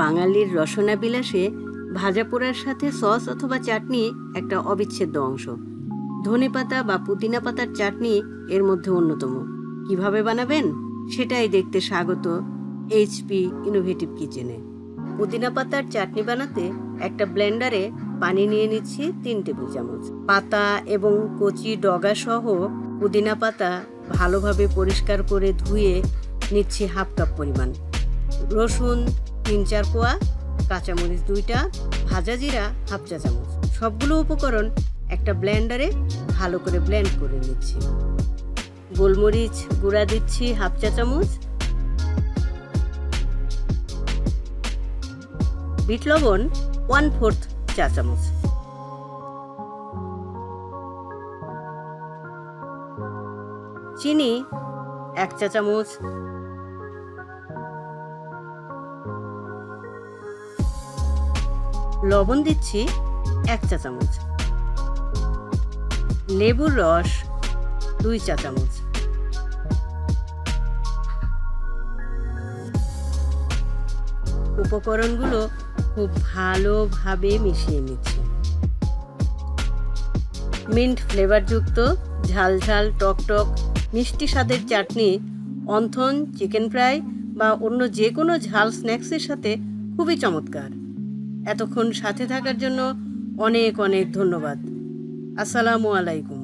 বাঙালির রসনা বিলাসে ভাজা পোড়ার সাথে সস অথবা চাটনি একটা অবিচ্ছেদ্য অংশ। ধনে পাতা বা পুদিনা পাতার চাটনি এর মধ্যে অন্যতম। কীভাবে বানাবেন? সেটাই দেখতে স্বাগত এইচপি ইনোভেটিভ কিচেনে পুদিনা পাতার চাটনি বানাতে একটা ব্লেন্ডারে পানি নিয়ে নিচ্ছি তিন টেবিল চামচ। পাতা এবং কচি ডগা সহ পুদিনা পাতা ভালোভাবে পরিষ্কার করে ধুয়ে নিচ্ছি হাফ কাপ পরিমাণ। রসুন তিন চার কোয়া, কাঁচামরিচ দুইটা, ভাজা জিরা হাফ চা চামচ। সবগুলো উপকরণ একটা ব্লেন্ডারে ভালো করে ব্লেন্ড করে নিচ্ছি। গোলমরিচ গুঁড়া দিচ্ছি হাফ চা চামচ। বিট লবণ ওয়ান ফোর্থ চা চামচ। চিনি এক চা চামচ। লবণ দিচ্ছি এক চা চামচ। লেবুর রস দুই চা চামচ। উপকরণগুলো খুব ভালোভাবে মিশিয়ে নিচ্ছি। মিন্ট ফ্লেভারযুক্ত ঝাল ঝাল টক টক মিষ্টি স্বাদের চাটনি, অন্থন, চিকেন ফ্রাই বা অন্য যে কোনো ঝাল স্ন্যাক্সের সাথে খুবই চমৎকার। এতক্ষণ সাথে থাকার জন্য অনেক অনেক ধন্যবাদ। আসসালামু আলাইকুম।